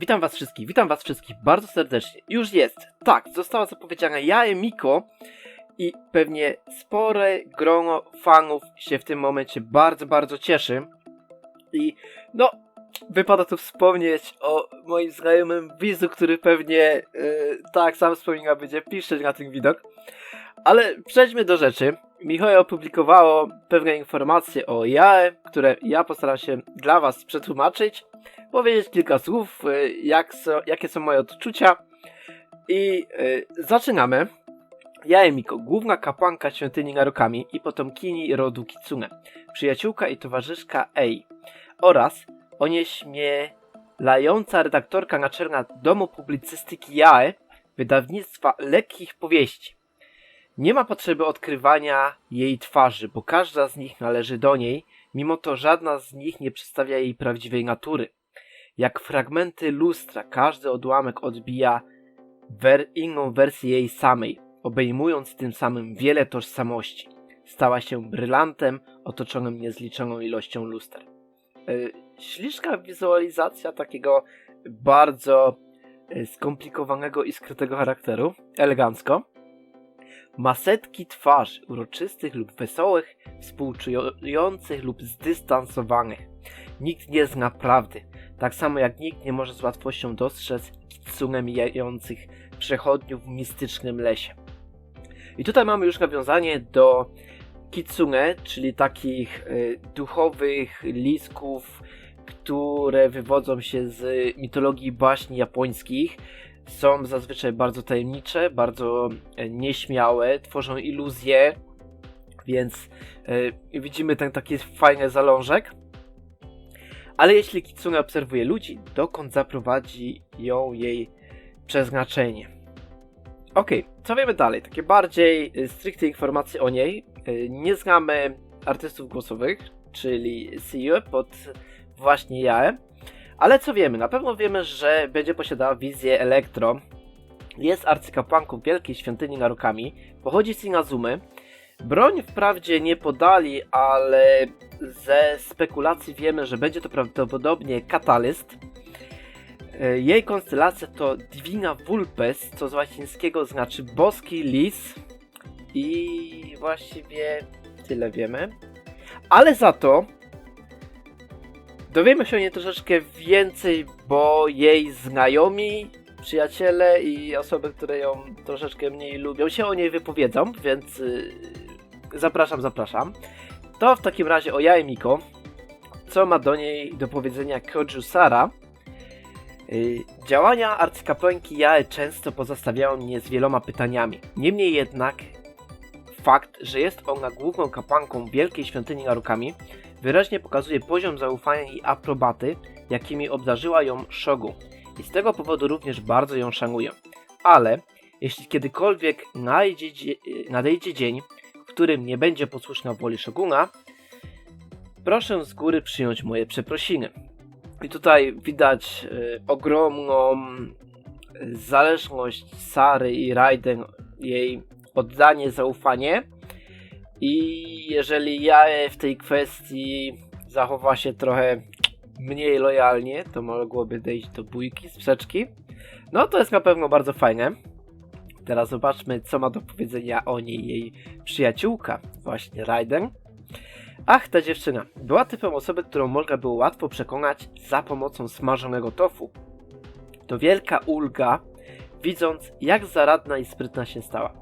Witam was wszystkich, witam was wszystkich bardzo serdecznie. Już jest, tak, została zapowiedziana ja Miko i pewnie spore grono fanów się w tym momencie bardzo, bardzo cieszy. I no, wypada tu wspomnieć o moim znajomym Wizu, który pewnie, yy, tak sam wspomina, będzie piszczeć na ten widok. Ale przejdźmy do rzeczy. Michał opublikowało pewne informacje o JAE, które ja postaram się dla was przetłumaczyć powiedzieć kilka słów, y, jak so, jakie są moje odczucia. I y, zaczynamy. Ja Emiko, główna kapłanka świątyni Narukami i potomkini rodu Kitsune, przyjaciółka i towarzyszka Ei oraz onieśmielająca redaktorka naczelna Domu Publicystyki JAE, wydawnictwa lekkich powieści. Nie ma potrzeby odkrywania jej twarzy, bo każda z nich należy do niej, mimo to żadna z nich nie przedstawia jej prawdziwej natury. Jak fragmenty lustra, każdy odłamek odbija wer inną wersję jej samej, obejmując tym samym wiele tożsamości. Stała się brylantem otoczonym niezliczoną ilością luster. Yy, śliczna wizualizacja takiego bardzo yy, skomplikowanego i skrytego charakteru, elegancko. Ma setki twarzy, uroczystych lub wesołych, współczujących lub zdystansowanych. Nikt nie zna prawdy, tak samo jak nikt nie może z łatwością dostrzec kitsune mijających przechodniów w mistycznym lesie. I tutaj mamy już nawiązanie do kitsune, czyli takich y, duchowych lisków, które wywodzą się z mitologii baśni japońskich. Są zazwyczaj bardzo tajemnicze, bardzo y, nieśmiałe, tworzą iluzje, więc y, widzimy ten taki fajny zalążek. Ale jeśli Kitsune obserwuje ludzi, dokąd zaprowadzi ją jej przeznaczenie? Okej, okay, co wiemy dalej? Takie bardziej y, stricte informacje o niej. Y, nie znamy artystów głosowych, czyli Siu pod właśnie Jae. Ale co wiemy? Na pewno wiemy, że będzie posiadała wizję elektro. Jest arcykapłanką wielkiej świątyni Narukami. Pochodzi z Inazumy. Broń wprawdzie nie podali, ale ze spekulacji wiemy, że będzie to prawdopodobnie katalyst. E, jej konstelacja to Divina Vulpes, co z łacińskiego znaczy boski lis. I właściwie tyle wiemy. Ale za to dowiemy się o niej troszeczkę więcej, bo jej znajomi, przyjaciele i osoby, które ją troszeczkę mniej lubią, się o niej wypowiedzą, więc y, zapraszam, zapraszam. To w takim razie o Jae Miko. Co ma do niej do powiedzenia Koju Sara? Yy, działania arcykapłanki Jae często pozostawiają mnie z wieloma pytaniami. Niemniej jednak fakt, że jest ona główną kapłanką wielkiej świątyni Narukami wyraźnie pokazuje poziom zaufania i aprobaty, jakimi obdarzyła ją Shogun. I z tego powodu również bardzo ją szanuję. Ale jeśli kiedykolwiek nadejdzie dzień, którym nie będzie posłuszna woli Shoguna, proszę z góry przyjąć moje przeprosiny. I tutaj widać y, ogromną zależność Sary i Raiden, jej oddanie, zaufanie. I jeżeli ja w tej kwestii zachowa się trochę mniej lojalnie, to mogłoby dojść do bójki, sprzeczki. No to jest na pewno bardzo fajne. Teraz zobaczmy, co ma do powiedzenia o niej jej przyjaciółka, właśnie Raiden. Ach, ta dziewczyna. Była typem osoby, którą można było łatwo przekonać za pomocą smażonego tofu. To wielka ulga, widząc jak zaradna i sprytna się stała.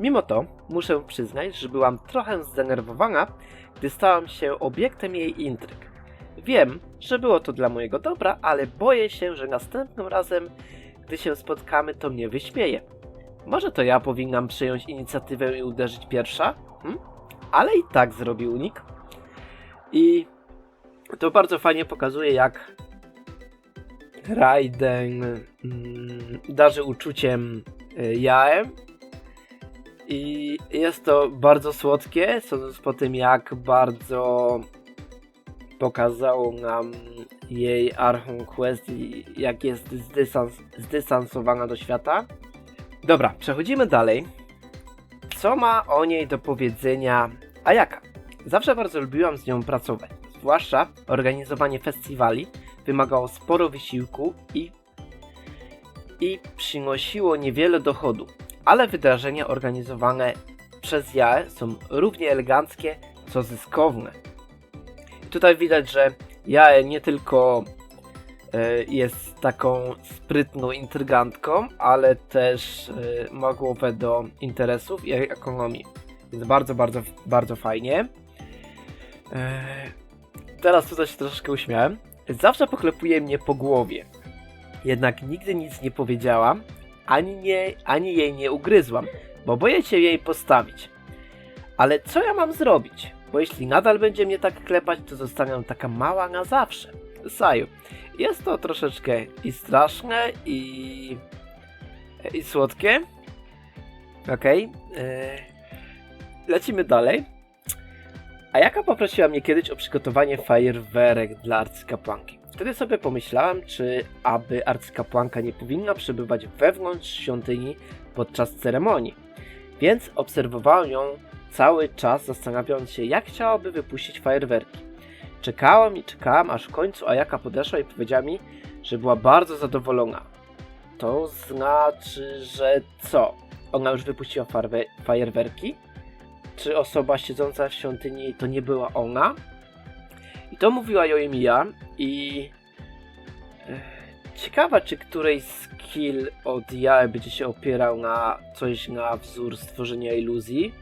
Mimo to, muszę przyznać, że byłam trochę zdenerwowana, gdy stałam się obiektem jej intryg. Wiem, że było to dla mojego dobra, ale boję się, że następnym razem, gdy się spotkamy, to mnie wyśmieje. Może to ja powinnam przyjąć inicjatywę i uderzyć pierwsza? Hm? Ale i tak zrobił unik. I to bardzo fajnie pokazuje, jak Raiden mm, darzy uczuciem y, Jae. I jest to bardzo słodkie, sądząc po tym, jak bardzo pokazał nam jej Archon Quest i jak jest zdysans zdystansowana do świata. Dobra, przechodzimy dalej. Co ma o niej do powiedzenia Ayaka? Zawsze bardzo lubiłam z nią pracować. Zwłaszcza organizowanie festiwali wymagało sporo wysiłku i i przynosiło niewiele dochodu, ale wydarzenia organizowane przez Jae są równie eleganckie, co zyskowne. Tutaj widać, że Jae nie tylko jest taką sprytną intrygantką, ale też e, ma głowę do interesów i ekonomii. Więc bardzo, bardzo, bardzo fajnie. E, Teraz tutaj się troszeczkę uśmiałem. Zawsze poklepuje mnie po głowie. Jednak nigdy nic nie powiedziałam, ani, nie, ani jej nie ugryzłam, bo boję się jej postawić. Ale co ja mam zrobić? Bo jeśli nadal będzie mnie tak klepać, to zostanę taka mała na zawsze. Saju. Jest to troszeczkę i straszne, i, i słodkie. Okej. e, Lecimy dalej. A jaka poprosiła mnie kiedyś o przygotowanie fajerwerek dla arcykapłanki. Wtedy sobie pomyślałem, czy aby arcykapłanka nie powinna przebywać wewnątrz świątyni podczas ceremonii. Więc obserwowałem ją cały czas, zastanawiając się, jak chciałaby wypuścić fajerwerki. Czekałem i czekałem, aż w końcu Ajaka podeszła i powiedziała mi, że była bardzo zadowolona. To znaczy, że co? Ona już wypuściła fajerwerki? Czy osoba siedząca w świątyni to nie była ona? I to mówiła Joemiya i... e, Ciekawa, czy którejś skill od Jae będzie się opierał na coś na wzór stworzenia iluzji.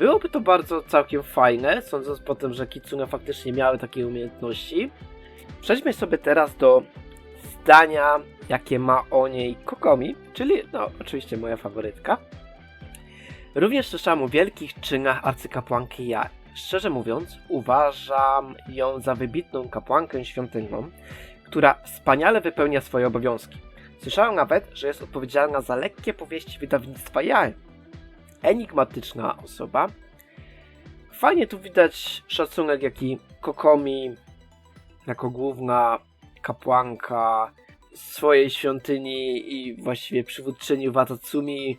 Byłoby to bardzo całkiem fajne, sądząc po tym, że Kitsune faktycznie miały takie umiejętności. Przejdźmy sobie teraz do zdania, jakie ma o niej Kokomi, czyli no oczywiście moja faworytka. Również słyszałam o wielkich czynach arcykapłanki Jae. Szczerze mówiąc, uważam ją za wybitną kapłankę świątynną, która wspaniale wypełnia swoje obowiązki. Słyszałem nawet, że jest odpowiedzialna za lekkie powieści wydawnictwa Jae. Enigmatyczna osoba. Fajnie tu widać szacunek, jaki Kokomi jako główna kapłanka swojej świątyni i właściwie przywódczyni Watatsumi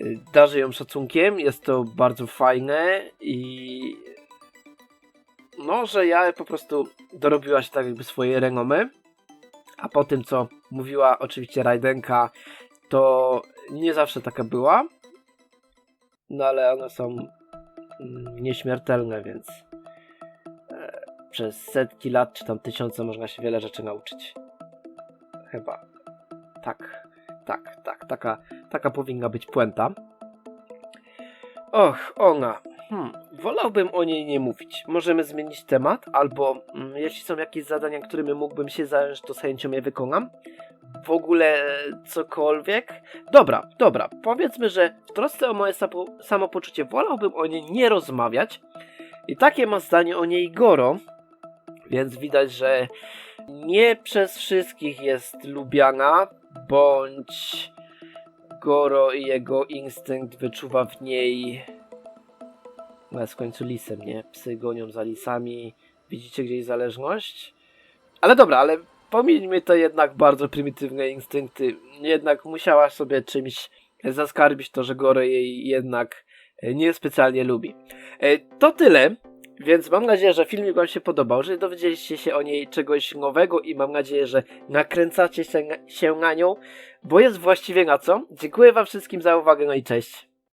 y, darzy ją szacunkiem. Jest to bardzo fajne i no, że ja po prostu dorobiła się tak jakby swoje renomy. A po tym, co mówiła oczywiście Rajdenka, to nie zawsze taka była. No ale one są mm, nieśmiertelne, więc e, przez setki lat, czy tam tysiące można się wiele rzeczy nauczyć. Chyba. Tak, tak, tak. Taka, taka powinna być puenta. Och, ona. Hmm, wolałbym o niej nie mówić. Możemy zmienić temat, albo mm, jeśli są jakieś zadania, którymi mógłbym się zająć, to z chęcią je wykonam. W ogóle cokolwiek. Dobra, dobra. Powiedzmy, że w trosce o moje sapo- samopoczucie wolałbym o niej nie rozmawiać. I takie ma zdanie o niej Goro. Więc widać, że nie przez wszystkich jest lubiana, bądź Goro i jego instynkt wyczuwa w niej. No jest w końcu lisem, nie? Psy gonią za lisami. Widzicie gdzieś zależność? Ale dobra, ale pomijmy te jednak bardzo prymitywne instynkty. Jednak musiała sobie czymś zaskarbić to, że Goro jej jednak e, niespecjalnie lubi. E, To tyle. Więc mam nadzieję, że filmik Wam się podobał, że dowiedzieliście się o niej czegoś nowego i mam nadzieję, że nakręcacie się na, się na nią, bo jest właściwie na co. Dziękuję Wam wszystkim za uwagę, no i cześć.